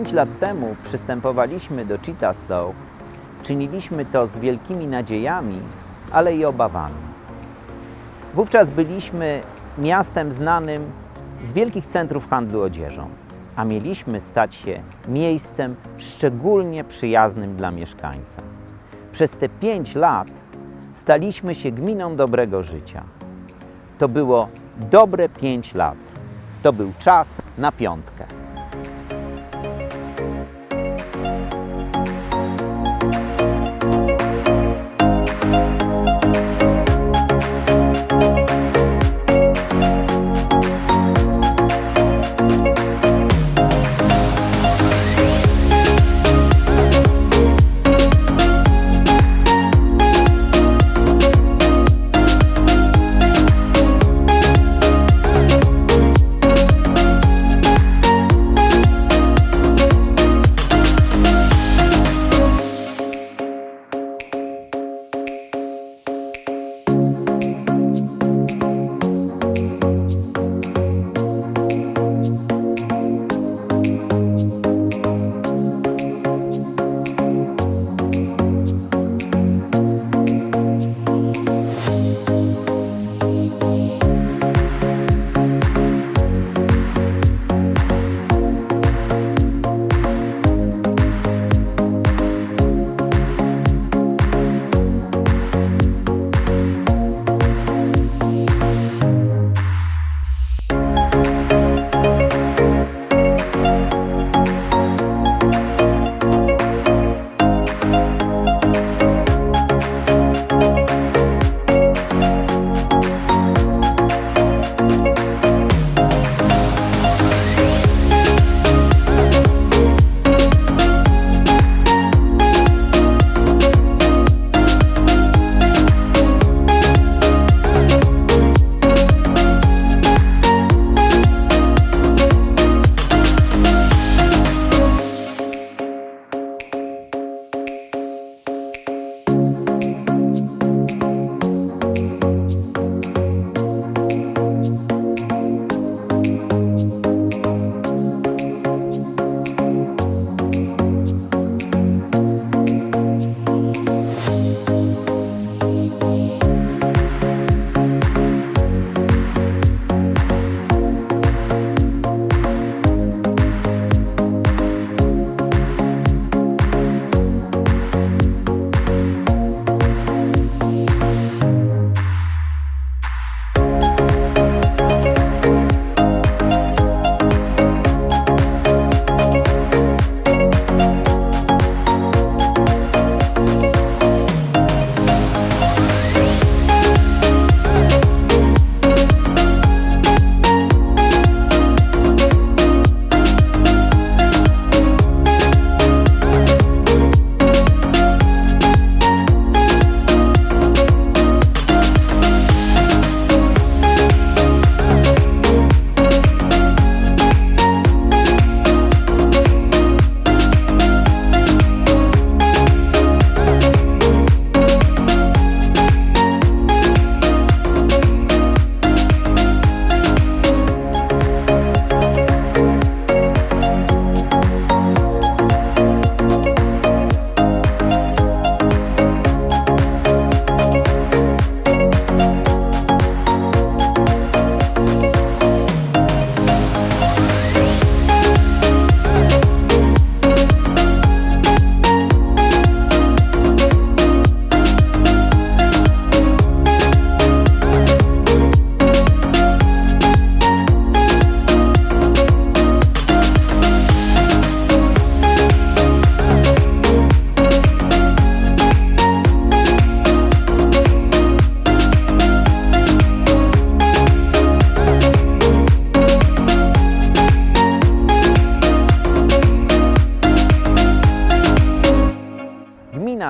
Kiedy pięć lat temu przystępowaliśmy do Cheetah Slow, czyniliśmy to z wielkimi nadziejami, ale i obawami. Wówczas byliśmy miastem znanym z wielkich centrów handlu odzieżą, a mieliśmy stać się miejscem szczególnie przyjaznym dla mieszkańca. Przez te pięć lat staliśmy się gminą dobrego życia. To było dobre pięć lat. To był czas na piątkę.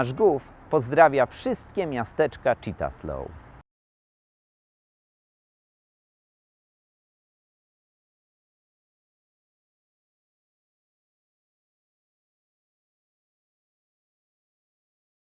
Gmina Żgów pozdrawia wszystkie miasteczka Cheetah Slow.